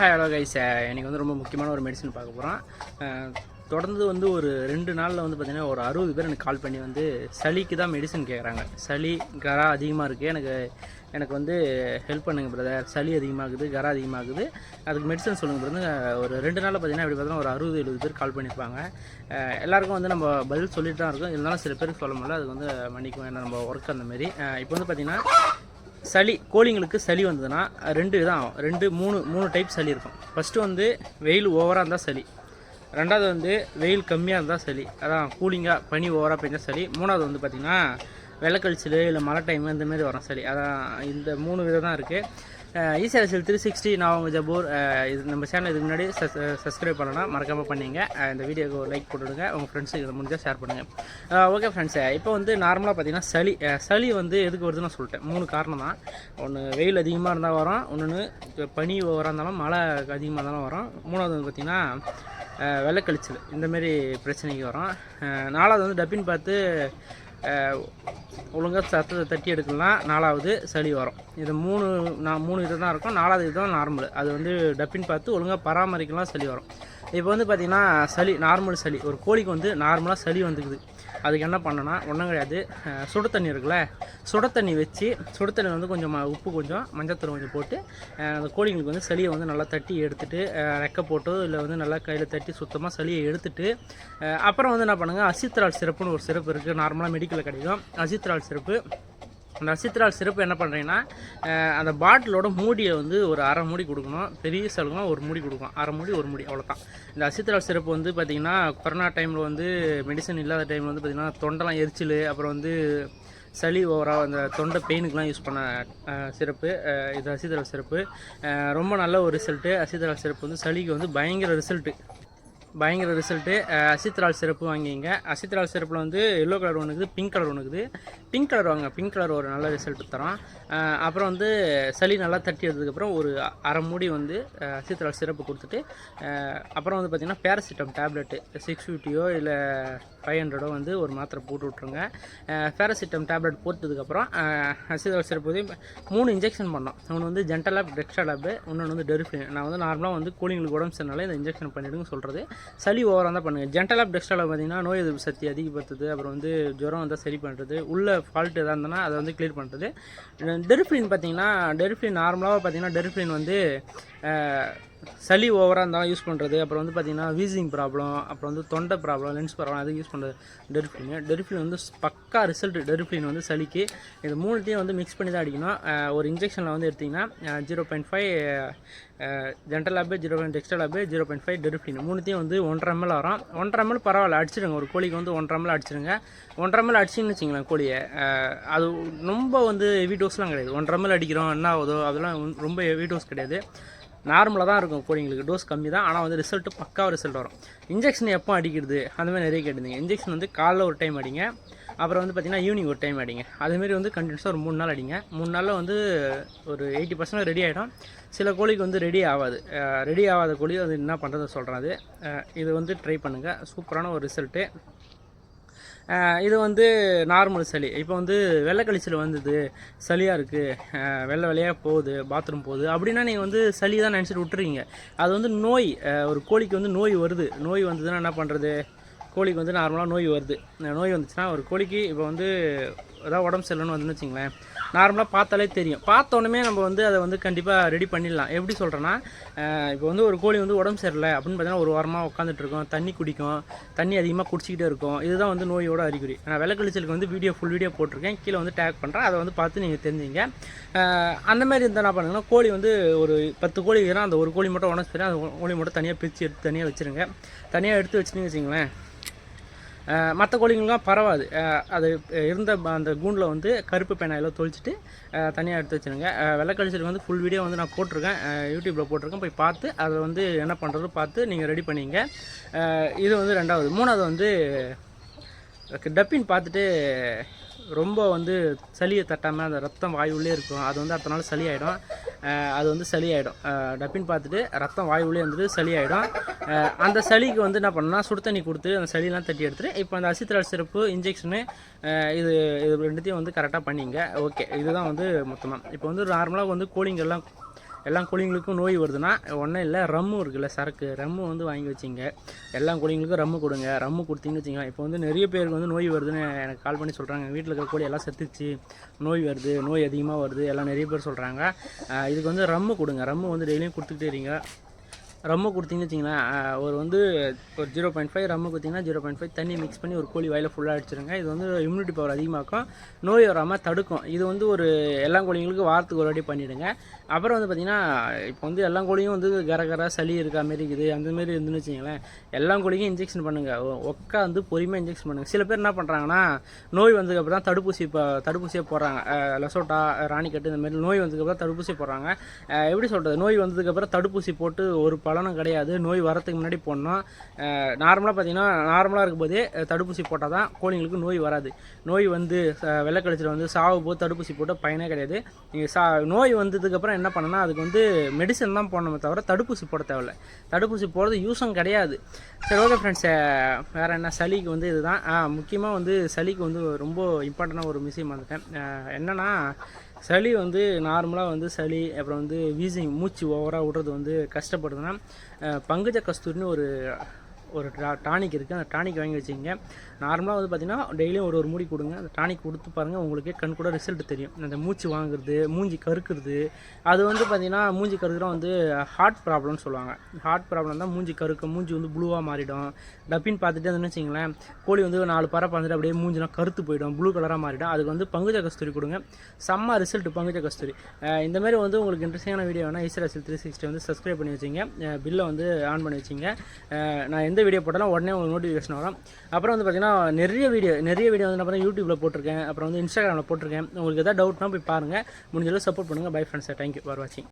Hello guys எனக்கு வந்து ரொம்ப முக்கியமான ஒரு மெடிசன் பார்க்க போகிறோம் தொடர்ந்து வந்து ஒரு ரெண்டு நாளில் வந்து பார்த்திங்கன்னா ஒரு அறுபது பேர் எனக்கு கால் பண்ணி வந்து சளிக்கு தான் மெடிசன் கேட்குறாங்க சளி கரா அதிகமாக இருக்குது எனக்கு எனக்கு வந்து ஹெல்ப் பண்ணுங்கள் பிரதர் சளி அதிகமாகுது கரா அதிகமாகுது. அதுக்கு மெடிசன் சொல்லுங்கள் பிரதர் ஒரு ரெண்டு நாளில் பார்த்தீங்கன்னா இப்படி பார்த்தீங்கன்னா ஒரு அறுபது எழுபது பேர் கால் பண்ணியிருப்பாங்க எல்லாருக்கும் வந்து நம்ம பதில் சொல்லிட்டு தான் இருக்கோம். இருந்தாலும் சில பேருக்கு சொல்ல முடியல. அதுக்கு வந்து மன்னிக்கும் ஏன்னா நம்ம ஒர்க் அந்த மாதிரி இப்போ வந்து பார்த்திங்கன்னா சளி கோழிங்களுக்கு சளி வந்ததுன்னா ரெண்டு தான் ஆகும். ரெண்டு மூணு மூணு டைப் சளி இருக்கும். ஃபஸ்ட்டு வந்து வெயில் ஓவராக இருந்தால் சளி. ரெண்டாவது வந்து வெயில் கம்மியாக இருந்தால் சளி. அதான் கூலிங்காக பனி ஓவராக பெஞ்சால் சளி. மூணாவது வந்து பார்த்திங்கன்னா வெள்ளக்கழிச்சல் இல்லை மழை டைம் இந்தமாரி வரும் சளி. அதான் இந்த மூணு விதம் தான் இருக்குது ஈசிஆர்எஸ்எல் த்ரீ சிக்ஸ்டி நான் உங்கள் ஜபூர். இது நம்ம சேனல் இதுக்கு முன்னாடி சப்ஸ்கிரைப் பண்ணலாம் மறக்காமல் பண்ணீங்க. இந்த வீடியோக்கு ஒரு லைக் போட்டுவிடுங்க உங்கள் ஃப்ரெண்ட்ஸுக்கு இதை முடிஞ்சால் ஷேர் பண்ணுங்கள் ஓகே ஃப்ரெண்ட்ஸ் இப்போ வந்து நார்மலாக பார்த்தீங்கன்னா சளி சளி வந்து எதுக்கு வருதுன்னு சொல்லிட்டேன். மூணு காரணம் தான். ஒன்று வெயில் அதிகமாக இருந்தால் வரும். ஒன்று பனி ஓவராக இருந்தாலும் மழை அதிகமாக இருந்தாலும் வரும். மூணாவது வந்து பார்த்திங்கன்னா வெள்ளக்கழிச்சல். இந்தமாரி பிரச்சனைக்கு வரும். நாலாவது வந்து டப்பின் பார்த்து ஒழுங்காக சத்தத்தை தட்டி எடுக்கலாம் நாலாவது சளி வரும். இது மூணு நான் மூணு இது தான் இருக்கும். நாலாவது இது தான் நார்மல் அது வந்து டப்பின் பார்த்து ஒழுங்காக பராமரிக்கலாம் சளி வரும். இப்போ வந்து பார்த்திங்கன்னா சளி நார்மல் சளி. ஒரு கோழிக்கு வந்து நார்மலாக சளி வந்துக்குது. அதுக்கு என்ன பண்ணனா ஒன்றும் கிடையாது. சுட சுடு தண்ணி இருக்குல்ல சுட தண்ணி வச்சு சுடு தண்ணி வந்து கொஞ்சம் உப்பு கொஞ்சம் மஞ்சத்தூள் கொஞ்சம் போட்டு அந்த கோழிங்களுக்கு வந்து சளியை வந்து நல்லா தட்டி எடுத்துட்டு ரெக்கை போட்டோ இல்லை வந்து நல்லா கையில் தட்டி சுத்தமாக சளியை எடுத்துட்டு அப்புறம் வந்து என்ன பண்ணுங்கள் அசித்ரால் சிறப்புன்னு ஒரு சிறப்பு இருக்குது நார்மலாக மெடிக்கலில் கிடைக்கும். அசித்ரால் சிறப்பு. நட்சத்திரால் சிறப்பு என்ன பண்ணுறீங்கன்னா அந்த பாட்டிலோட மூடியை வந்து ஒரு அரை மூடி கொடுக்கணும். பெரிய சலுகமா ஒரு மூடி கொடுக்கும் அரை மூடி ஒரு மூடி அவ்வளோதான் இந்த அசித்திரால் சிறப்பு வந்து பார்த்திங்கன்னா கொரோனா டைமில் வந்து மெடிசன் இல்லாத டைமில் வந்து பார்த்திங்கன்னா தொண்டெல்லாம் எரிச்சல் அப்புறம் வந்து சளி ஓவராக அந்த தொண்டை பெயினுக்கெலாம் யூஸ் பண்ண சிறப்பு. இது அசித்ரால் சிறப்பு. ரொம்ப நல்ல ஒரு ரிசல்ட்டு அசித்ரால் சிறப்பு வந்து சளிக்கு வந்து பயங்கர ரிசல்ட்டு பயங்கர ரிசல்ட்டு. அசித்ரால் சிறப்பு வாங்கிங்க. அசித்ரால் சிறப்பில் வந்து எல்லோ கலர் ஒன்று இருக்குது பிங்க் கலர் ஒன்று இருக்குது. பிங்க் கலர் வாங்க பிங்க் கலர் ஒரு நல்ல ரிசல்ட் தரோம் அப்புறம் வந்து சளி நல்லா தட்டி எடுத்ததுக்கப்புறம் ஒரு அரை மூடி வந்து அசித்ரால் சிறப்பு கொடுத்துட்டு அப்புறம் வந்து பார்த்திங்கன்னா பேராசிட்டம் டேப்லெட்டு. சிக்ஸ் ஃபிஃப்டியோ இல்லை ஃபைவ் ஹண்ட்ரடோ வந்து ஒரு மாத்திரை போட்டு விட்ருங்க பேராசிட்டம் டேப்லெட் போட்டதுக்கப்புறம் அசித்ரால் சிறப்பு மூணு இன்ஜெக்ஷன் பண்ணோம். ஒன்று வந்து ஜென்டல் டெக்ஸ்டாலாப் இன்னொன்று வந்து டெரிஃபின் நான் வந்து நார்மலாக வந்து கூலிங்களுக்கு உடம்பு சரினால இந்த இன்ஜெக்ஷன் பண்ணிவிடுங்க சொல்கிறது சளி ஓவராக தான் பண்ணுங்கள் ஜென்டல் டெக்ஸ்டாலாப் பார்த்திங்கன்னா பார்த்தீங்கன்னா நோய் எதிர்ப்பு சக்தி அதிகப்படுத்துது. அப்புறம் வந்து ஜுரம் வந்தால் சரி பண்ணுறது உள்ள ஃபால்ட் எதாக இருந்ததுன்னா அதை வந்து கிளியர் பண்ணுறது டெரிஃபின் பார்த்தீங்கன்னா டெரிஃபின் நார்மலாக பார்த்தீங்கன்னா டெரிஃபின் வந்து சளி ஓவராக இருந்தாலும் யூஸ் பண்ணுறது அப்புறம் வந்து பார்த்தீங்கன்னா வீசிங் ப்ராப்ளம் அப்புறம் வந்து தொண்டை ப்ராப்ளம் லென்ஸ் ப்ராப்ளம் அதுக்கு யூஸ் பண்ணுறது டெரிஃபின் டெரிஃபின் வந்து பக்கா ரிசல்ட் டெரிஃபின் வந்து சளிக்கு. இது மூணுத்தையும் வந்து மிக்ஸ் பண்ணி தான் அடிக்கணும் ஒரு இன்ஜெக்ஷனில் வந்து எடுத்திங்கன்னா ஜீரோ பாயிண்ட் ஃபைவ் ஜென்டல் லேபு ஜீரோ பாயிண்ட் எக்ஸ்ட்ரா லேபு ஜீரோ பாயிண்ட் ஃபைவ் டெரிஃபின் மூணுத்தையும் வந்து ஒன்றரை எம்எல் வரும் ஒன்றரை எம்எல் பரவாயில்ல அடிச்சிடுங்க ஒரு கோழிக்கு வந்து ஒன்றரை எம்எல் அடிச்சிடுங்க ஒன்றரை எம்எல் அடிச்சிங்கன்னு வச்சிங்களேன் கோழியை. அது ரொம்ப வந்து ஹெவி டோஸ்லாம் கிடையாது. ஒன்றரை எம்எல் அடிக்கிறோம் என்ன ஆகுதோ அதெல்லாம் ரொம்ப ஹெவி டோஸ் கிடையாது. நார்மலாக தான் இருக்கும் கோழிங்களுக்கு டோஸ் கம்மி தான். ஆனால் வந்து ரிசல்ட்டு பக்காவாக ரிசல்ட் வரும். இன்ஜெக்ஷன் எப்போ அடிக்கிறது? அந்த மாதிரி நிறைய கேட்டுருந்தீங்க. இன்ஜெக்ஷன் வந்து காலைல ஒரு டைம் அடிங்க. அப்புறம் வந்து பார்த்திங்கன்னா ஈவினிங் ஒரு டைம் அடிங்க. அதுமாரி வந்து கண்டினியூஸாக ஒரு மூணு நாள் அடிங்க. மூணு நாளில் வந்து ஒரு எயிட்டி பர்சன்ட் ரெடி ஆகிடும் சில கோழிக்கு வந்து ரெடி ஆகாது. ரெடி ஆகாத கோழி அது என்ன பண்ணுறது சொல்கிறேன் அது. இது வந்து ட்ரை பண்ணுங்கள் சூப்பரான ஒரு ரிசல்ட்டு இது வந்து நார்மல் சளி. இப்போ வந்து வெள்ளை கழிச்சல் வந்தது சளியாக இருக்குது வெள்ளை வெள்ளையாக போகுது பாத்ரூம் போகுது. அப்படின்னா நீங்கள் வந்து சளி தான் நினச்சிட்டு விட்டுறீங்க. அது வந்து நோய் ஒரு கோழிக்கு வந்து நோய் வருது. நோய் வந்ததுன்னா என்ன பண்ணுறது கோழிக்கு வந்து நார்மலாக நோய் வருது. நோய் வந்துச்சுன்னா ஒரு கோழிக்கு இப்போ வந்து ஏதாவது உடம்பு சரியில்லைன்னு வந்துன்னு வச்சுங்களேன். நார்மலாக பார்த்தாலே தெரியும். பார்த்தோன்னே நம்ம வந்து அதை வந்து கண்டிப்பாக ரெடி பண்ணிடலாம். எப்படி சொல்கிறேன்னா இப்போ வந்து ஒரு கோழி வந்து உடம்பு சரியில்லை அப்படின்னு பார்த்தீங்கன்னா ஒரு வாரமாக உட்காந்துட்டு இருக்கோம். தண்ணி குடிக்கும். தண்ணி அதிகமாக குடிச்சிக்கிட்டே இருக்கும். இதுதான் வந்து நோயோட அறிகுறி. நான் வெள்ளக்கழிச்சலுக்கு வந்து வீடியோ ஃபுல் வீடியோ போட்டிருக்கேன். கீழே வந்து டேக் பண்ணுறேன் அதை வந்து பார்த்து நீங்கள் தெரிஞ்சுங்க. அந்த மாதிரி இருந்தால் என்ன பண்ணுங்கன்னா கோழி வந்து ஒரு பத்து கோழி இருக்கிறா அந்த ஒரு கோழி மட்டும் உடம்பு சரியில்லை அந்த கோழி மட்டும் தனியாக பிரித்து எடுத்து தனியாக வச்சுருங்க. தனியாக எடுத்து வச்சுட்டிங்க வச்சுங்களேன். மற்ற கோழிங்களாம் பரவாது. அது இருந்த அந்த கூண்டில் வந்து கருப்பு பேனாயில் தொளிச்சிட்டு தனியாக எடுத்து வச்சுருங்க. வெள்ளைக்கழிச்சல் வந்து ஃபுல் வீடியோ வந்து நான் போட்டிருக்கேன். யூடியூப்பில் போட்டிருக்கேன். போய் பார்த்து அதை வந்து என்ன பண்ணுறது பார்த்து நீங்கள் ரெடி பண்ணிங்க. இது வந்து ரெண்டாவது. மூணாவது வந்து டப்பின் பார்த்துட்டு ரொம்ப வந்து சளியை தட்டாமல் அந்த ரத்தம் வாயுள்ளே இருக்கும். அது வந்து அடுத்த நாள் சளி ஆகிடும் அது வந்து சளி ஆகிடும் டப்பின்னு பார்த்துட்டு ரத்தம் வாயுள்ளே வந்துட்டு சளி ஆகிடும் அந்த சளிக்கு வந்து என்ன பண்ணால் சுடு தண்ணி கொடுத்து அந்த சளியெல்லாம் தட்டி எடுத்துட்டு இப்போ அந்த அசித்ரால் சிறப்பு இன்ஜெக்ஷனு இது இது ரெண்டுத்தையும் வந்து கரெக்டாக பண்ணிங்க. ஓகே இதுதான் வந்து மொத்தமாக இப்போ வந்து நார்மலாக வந்து கோழிங்கெல்லாம் எல்லா கோழிங்களுக்கும் நோய் வருதுன்னா ஒன்றும் இல்லை ரம்மு இருக்குல்ல சரக்கு. ரம்மு வந்து வாங்கி வச்சிங்க. எல்லா கோழிங்களுக்கும் ரம்மு கொடுங்க. ரம்மு கொடுத்தீங்கன்னு வச்சிங்க. இப்போ வந்து நிறைய பேருக்கு வந்து நோய் வருதுன்னு எனக்கு கால் பண்ணி சொல்கிறாங்க வீட்டில் இருக்கிற கோழி எல்லாம் செத்துச்சு நோய் வருது நோய் அதிகமாக வருது. எல்லாம் நிறைய பேர் சொல்கிறாங்க இதுக்கு வந்து ரம்மு கொடுங்க. ரம்மு வந்து டெய்லியும் கொடுத்துக்கிட்டே இருங்க. ரம்மு கொடுத்தீங்கன்னு வச்சிங்களேன் ஒரு வந்து ஒரு ஜீரோ பாயிண்ட் ஃபைவ் ரம்மு கொடுத்தீங்கன்னா ஜீரோ பாயிண்ட் ஃபைவ் தண்ணி மிக்ஸ் பண்ணி ஒரு கோழி வாயில் ஃபுல்லாக அடிச்சிருங்க. இது வந்து இம்யூனிட்டி பவர் அதிகமாக்கும். நோய் வராமல் தடுக்கும். இது வந்து ஒரு எல்லா கோழிங்களுக்கும் வாரத்துக்கு ஒரு வாட்டி பண்ணிவிடுங்க அப்புறம் வந்து பார்த்திங்கன்னா இப்போ வந்து எல்லா கோழியும் வந்து கர கர சளி இருக்கா மாரி இருக்குது. அந்த மாரி இருந்துன்னு வச்சிங்களேன். எல்லா கோழிக்கும் இன்ஜெக்ஷன் பண்ணுங்கள் ஒக்கா வந்து பொறுமையாக இன்ஜெக்ஷன் பண்ணுங்கள் சில பேர் என்ன பண்ணுறாங்கன்னா நோய் வந்ததுக்கப்புறம் தான் தடுப்பூசி இப்போ தடுப்பூசியே போடுறாங்க. லெசோட்டா ராணிக்கட்டு இந்த மாதிரி நோய் வந்ததுக்கப்புறம் தடுப்பூசி போடுறாங்க. எப்படி சொல்கிறது நோய் வந்ததுக்கப்புறம் தடுப்பூசி போட்டு ஒரு பலனும் கிடையாது. நோய் வரத்துக்கு முன்னாடி போடணும். நார்மலாக பார்த்தீங்கன்னா நார்மலாக இருக்கும்போதே தடுப்பூசி போட்டால் தான் கோழிங்களுக்கு நோய் வராது. நோய் வந்து வெள்ளக்கடிச்சில் வந்து சாவு போது தடுப்பூசி போட்டு பயனே கிடையாது. நீங்கள் சா நோய் வந்ததுக்கப்புறம் என்ன பண்ணணும்னா அதுக்கு வந்து மெடிசன் தான் போடணுமே தவிர தடுப்பூசி போட தேவையில்ல. தடுப்பூசி போடுறது யூஸும் கிடையாது. சரி ஓகே ஃப்ரெண்ட்ஸ் வேறு என்ன? சளிக்கு வந்து இதுதான். முக்கியமாக வந்து சளிக்கு வந்து ரொம்ப இம்பார்ட்டண்டான ஒரு விஷயம் வந்துட்டேன் என்னென்னா சளி வந்து நார்மலாக வந்து சளி அப்புறம் வந்து வீசிங் மூச்சு ஓவராக விடுறது வந்து கஷ்டப்படுதுன்னா பங்குஜ கஸ்தூரின்னு ஒரு ஒரு டா டானிக் இருக்குது அந்த டானிக் வாங்கி வச்சுங்க நார்மலாக வந்து பார்த்திங்கன்னா டெய்லியும் ஒரு ஒரு மூடி கொடுங்க. அந்த டானிக் கொடுத்து பாருங்கள் உங்களுக்கே கண் கூட ரிசல்ட் தெரியும். அந்த மூச்சு வாங்குறது மூஞ்சி கருக்குறது. அது வந்து பார்த்திங்கன்னா மூஞ்சி கருக்குறோம் வந்து ஹார்ட் ப்ராப்ளம்னு சொல்லுவாங்க. ஹார்ட் ப்ராப்ளம் தான் மூஞ்சி கருக்கு மூஞ்சி வந்து ப்ளூவாக மாறிடும். டப்பின்னு பார்த்துட்டு வந்து வச்சிங்களேன் கோழி வந்து நாலு பறை பார்த்துட்டு அப்படியே மூஞ்சிலாம் கருத்து போயிடும். ப்ளூ கலராக மாறிடும். அதுக்கு வந்து பங்குஜ கஸ்தூரி கொடுங்க. செம்ம ரிசல்ட் பங்குஜ கஸ்தூரி. இந்தமாரி இந்த மாதிரி வந்து உங்களுக்கு இன்ட்ரெஸ்டிங்கான வீடியோ வேணால் ஈஸ்வரசில் த்ரீ சிக்ஸ்டி வந்து சப்ஸ்கிரைப் பண்ணி வச்சிங்க பில்லை வந்து ஆன் பண்ணி வச்சிங்க நான் எந்த வீடியோ போட்டாலும் உடனே உங்களுக்கு நோட்டிஃபிகேஷன் வரும். அப்புறம் வந்து பார்த்தீங்கன்னா நிறைய வீடியோ நிறைய வீடியோ வந்து நான் யூடியூப்பில் போட்டிருக்கேன். அப்புறம் வந்து இன்ஸ்டாகிராமில் போட்டிருக்கேன். உங்களுக்கு எதாவது டவுட்னா போய் பாருங்கள் முடிஞ்சளவு சப்போர்ட் பண்ணுங்கள் பை ஃப்ரெண்ட்ஸ் தேங்க்யூ ஃபார் வாட்சிங்